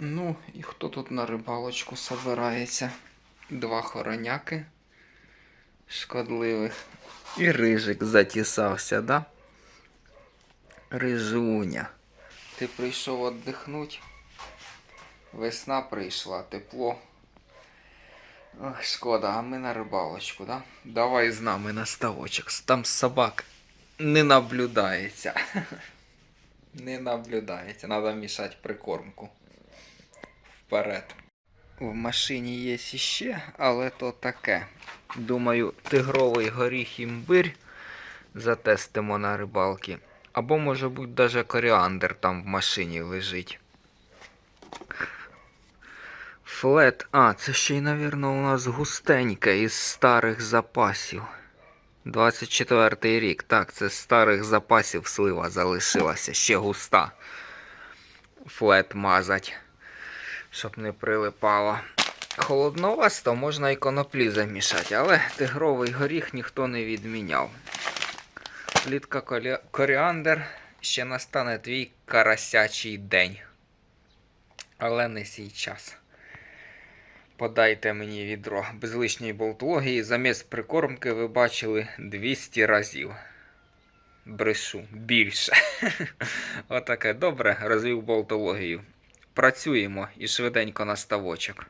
Ну, і хто тут на рибалочку собирається? Два хороняки шкодливих. І рижик затісався, да? Рижуня. Ти прийшов віддихнуть. Весна прийшла, тепло. Ох, шкода, а ми на рибалочку, да? Давай з нами на ставочок. Там собак не наблюдається. Не наблюдається. Надо мішати прикормку. Вперед. В машині є іще, але то таке. Думаю, тигровий горіх імбирь затестимо на рибалки. Або, може бути, даже коріандр там в машині лежить. Флет. А, це ще й, навірно, у нас густеньке із старих запасів. 24 рік. Так, це з старих запасів слива залишилася. Ще густа. Флет мазать, щоб не прилипало. Холодновасто можна і коноплі замішати, але тигровий горіх ніхто не відміняв. Плітка коріандр ще настане твій карасячий день. Але не сій час. Подайте мені відро без лишньої болтології. Замість прикормки ви бачили 200 разів. Брешу більше. Отаке добре, розвів болтологію. Працюємо і швиденько на ставочок.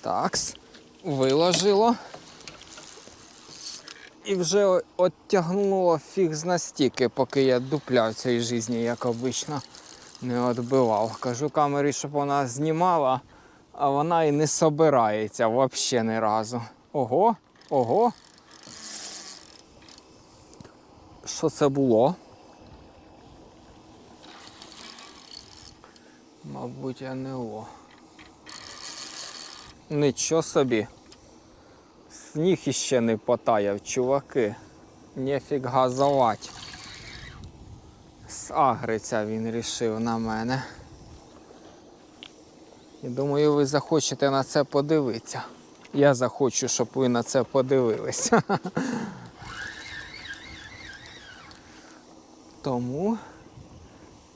Такс, виложило. І вже оттягнуло фіг з настільки, поки я дупля в цій житті, як обично, не відбивав. Кажу камері, щоб вона знімала, а вона і не собирається взагалі ні разу. Ого, ого. Що це було? Мабуть, НЛО. Нічого собі. Сніг іще не потаяв, чуваки. Нефіг газувати. Сагриться він рішив на мене. І думаю, ви захочете на це подивитися. Я захочу, щоб ви на це подивилися. Тому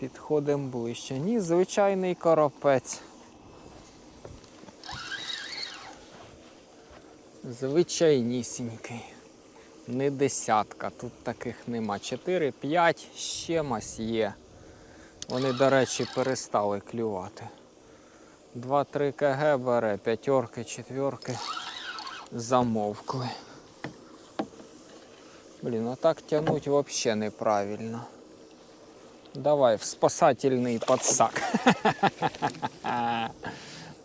підходимо ближче. Ні, звичайний коропець. Звичайнісінький. Не десятка, тут таких нема. 4-5 щемось є. Вони, до речі, перестали клювати. 2-3 КГ бере, п'ятерки, четверки замовкли. Блін, а так тягнуть взагалі неправильно. Давай в спасательний подсак.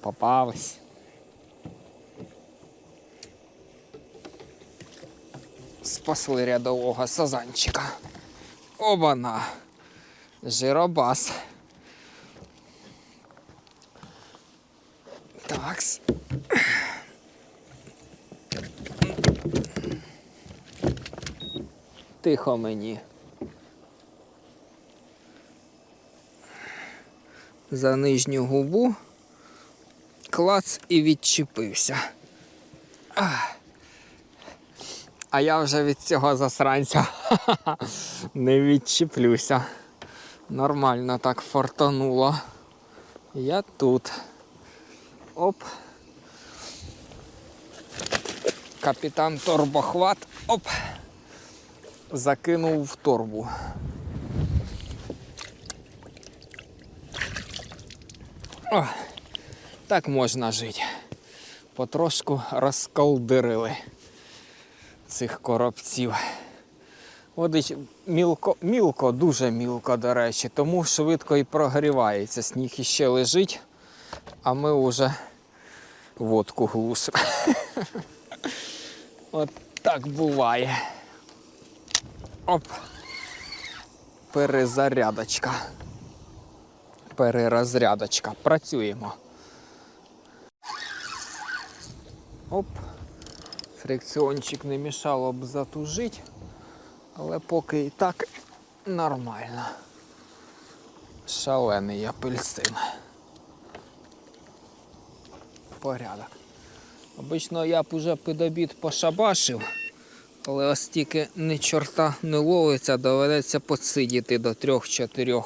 Попались. Спасли рядового сазанчика. Обана. Жиробас. Такс. Тихо мені. За нижню губу клац і відчепився. А я вже від цього засранця не відчіплюся. Нормально так фортануло. Я тут. Оп. Капітан Торбохват. Оп. Закинув в торбу. О, так можна жити. Потрошку розколдирили цих коробців. Водич мілко, мілко, дуже мілко, до речі, тому швидко і прогрівається. Сніг іще лежить, а ми вже водку глушимо. От так буває. Оп. Перезарядочка. Перерозрядочка. Працюємо. Оп. Фрикціончик не мішало б затужити, але поки і так нормально. Шалений апельсин. Порядок. Обично я б уже під обід пошабашив, але ось тільки ні чорта не ловиться, доведеться посидіти до 3-4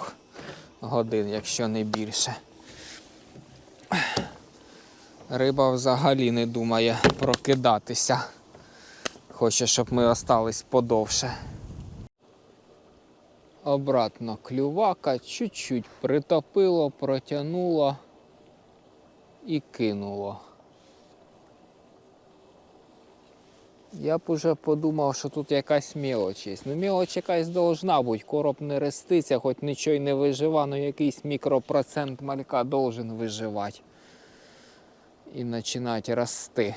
годин, якщо не більше. Риба взагалі не думає прокидатися. Хоче, щоб ми остались подовше. Обратно клювака, чуть-чуть притопило, протягнуло і кинуло. Я б уже подумав, що тут якась мелоч є. Ну, мелоч якась должна бути. Короб не реститься, хоч нічого й не вижива, але якийсь мікропроцент малька должен виживати. І починати рости.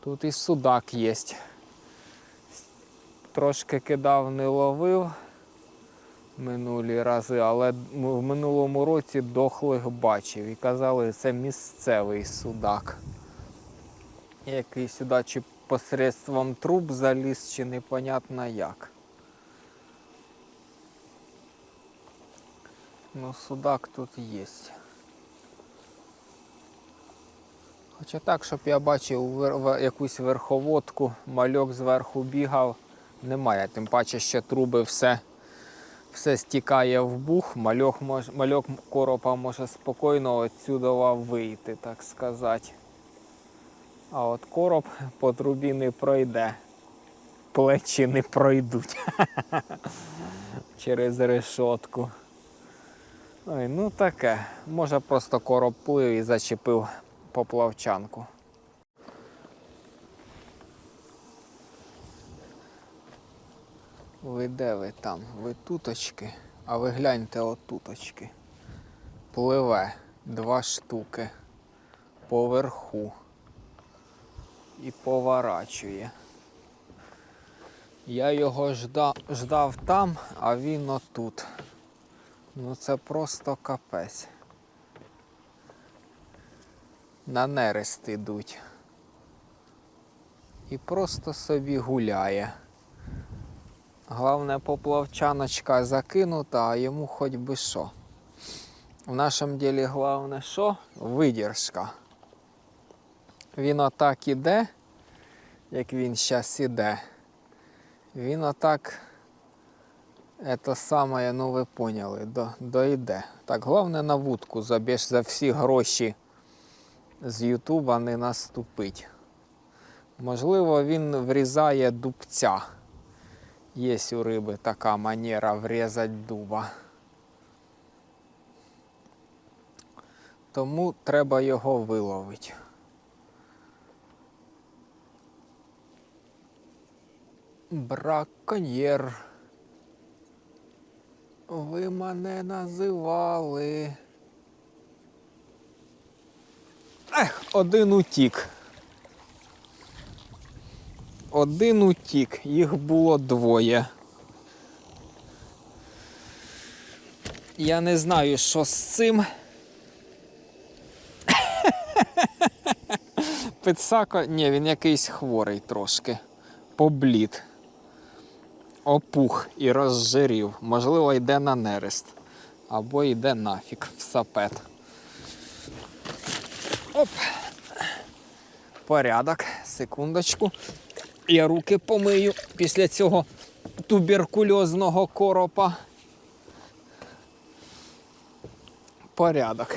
Тут і судак є. Трошки кидав, не ловив минулі рази, але в минулому році дохлих бачив і казали, це місцевий судак. Який сюди чи посредством труб заліз, чи непонятно як. Ну, судак тут є. Хоча так, щоб я бачив якусь верховодку, мальок зверху бігав, немає. Тим паче, що труби все, все стікає в бух, мальок, мальок коропа може спокійно отсюда вийти, так сказати. А от короб по трубі не пройде. Плечі не пройдуть через решотку. Ой, ну таке. Може просто короб плив і зачепив поплавчанку. Ви де ви там? Ви туточки, а ви гляньте отуточки. Пливе два штуки поверху і поворачує. Я його ждав, там, а він отут. Ну це просто капець. На нерест ідуть. І просто собі гуляє. Головне поплавчаночка закинута, а йому хоч би що. В нашому ділі головне що? Видержка. Він отак іде, як він зараз іде. Він отак, це саме, ну ви поняли, до, дойде. Так, головне на вудку забіж за всі гроші з Ютуба не наступить. Можливо, він врізає дубця. Є у риби така манера врізати дуба. Тому треба його виловити. Браконьєр. Ви мене називали. Ех, один утік. Один утік, їх було двоє. Я не знаю, що з цим. Пицако, ні, він якийсь хворий трошки. Поблід. Опух і розжирів. Можливо, йде на нерест. Або йде нафіг в сапет. Оп. Порядок. Секундочку. Я руки помию після цього туберкульозного коропа. Порядок.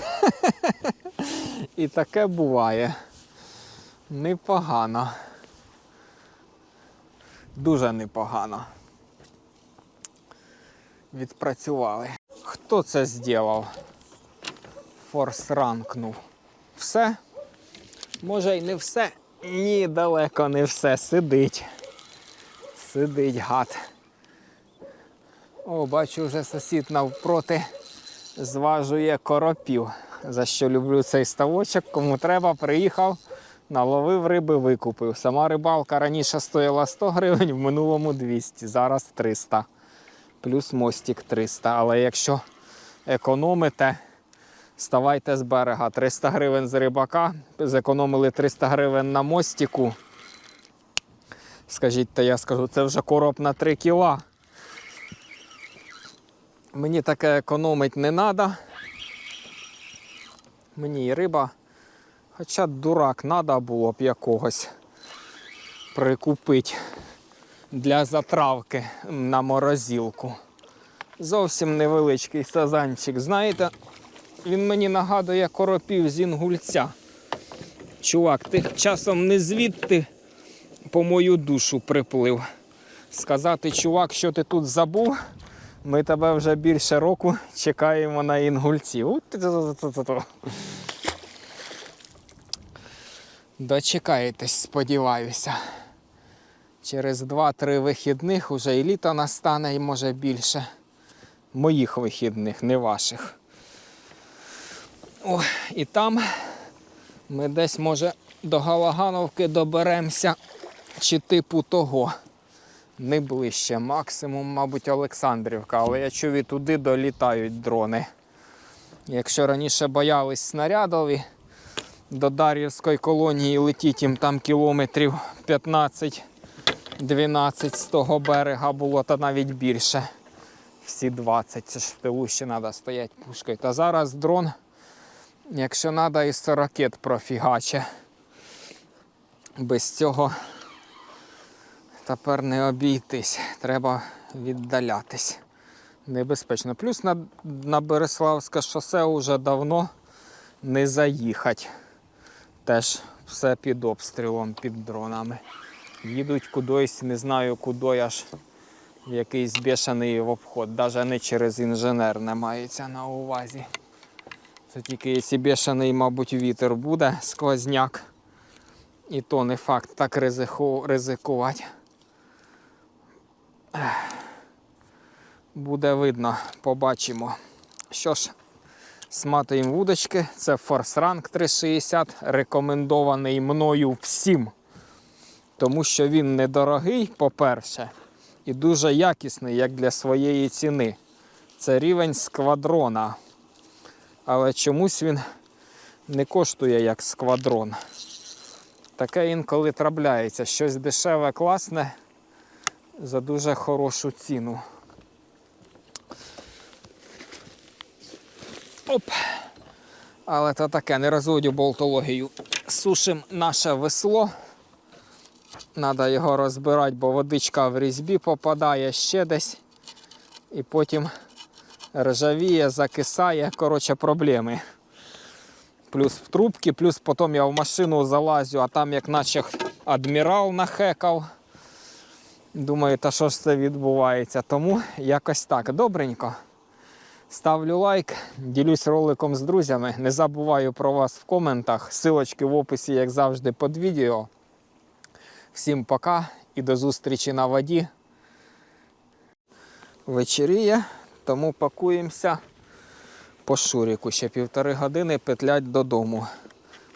І таке буває. Непогано. Дуже непогано. Відпрацювали. Хто це зробив? Форс ранкнув. Все? Може й не все. Ні, далеко не все. Сидить. Сидить гад. О, бачу, вже сусід навпроти зважує коропів. За що люблю цей ставочок. Кому треба, приїхав, наловив риби, викупив. Сама рибалка раніше стояла 100 гривень, в минулому 200, зараз 300. Плюс мостик 300. Але якщо економите, ставайте з берега. 300 гривень з рибака, зекономили 300 гривень на мостику. Скажіть, то я скажу, це вже короб на 3 кіла. Мені таке економить не треба. Мені і риба. Хоча дурак треба було б якогось прикупити для затравки на морозилку. Зовсім невеличкий сазанчик. Знаєте, він мені нагадує коропів з інгульця. Чувак, ти часом не звідти по мою душу приплив. Сказати, чувак, що ти тут забув, ми тебе вже більше року чекаємо на інгульців. Дочекаєтесь, сподіваюся. Через 2-3 вихідних уже і літо настане, і може більше. Моїх вихідних, не ваших. О, і там ми десь, може, до Галагановки доберемося, чи типу того. Не ближче, максимум, мабуть, Олександрівка, але я чув і туди долітають дрони. Якщо раніше боялись снарядові, до Дар'ївської колонії летіть їм там кілометрів 15-12 з того берега було, та навіть більше. Всі 20, це ж в тилу ще треба стояти пушкою. Та зараз дрон, якщо треба, 100 ракет профігаче. Без цього тепер не обійтись, треба віддалятись. Небезпечно. Плюс на, на Береславське шосе вже давно не заїхати. Теж все під обстрілом, під дронами. Їдуть кудись, не знаю куди аж якийсь бешений в обход. Навіть не через інженер не мається на увазі. Це тільки якщо бешений, мабуть, вітер буде, сквозняк. І то не факт так ризику, ризикувати. Буде видно, побачимо. Що ж, сматуємо вудочки. Це форсранг 360, рекомендований мною всім. Тому що він недорогий, по-перше, і дуже якісний, як для своєї ціни. Це рівень сквадрона. Але чомусь він не коштує як сквадрон. Таке інколи трапляється. Щось дешеве, класне за дуже хорошу ціну. Оп. Але то таке, не розводю болтологію. Сушимо наше весло. Треба його розбирати, бо водичка в різьбі попадає ще десь. І потім ржавіє, закисає. Коротше, проблеми. Плюс в трубки, плюс потім я в машину залазю, а там як наче адмірал нахекав. Думаю, та що ж це відбувається? Тому якось так. Добренько. Ставлю лайк, ділюсь роликом з друзями. Не забуваю про вас в коментах. Силочки в описі, як завжди, під відео. Всім пока і до зустрічі на воді. Вечеріє, тому пакуємося по шуріку. Ще півтори години петлять додому.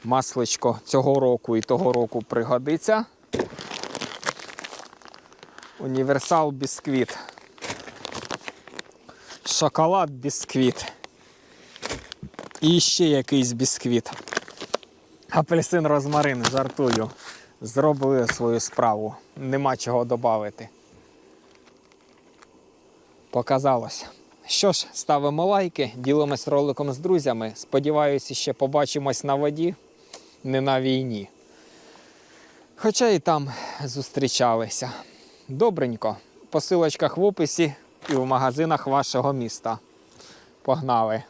Масличко цього року і того року пригодиться. Універсал бісквіт. Шоколад бісквіт. І ще якийсь бісквіт. Апельсин розмарин, жартую. Зробили свою справу. Нема чого додати. Показалось. Що ж, ставимо лайки, ділимось роликом з друзями. Сподіваюся, ще побачимось на воді, не на війні. Хоча і там зустрічалися. Добренько. По силочках в описі і в магазинах вашого міста. Погнали!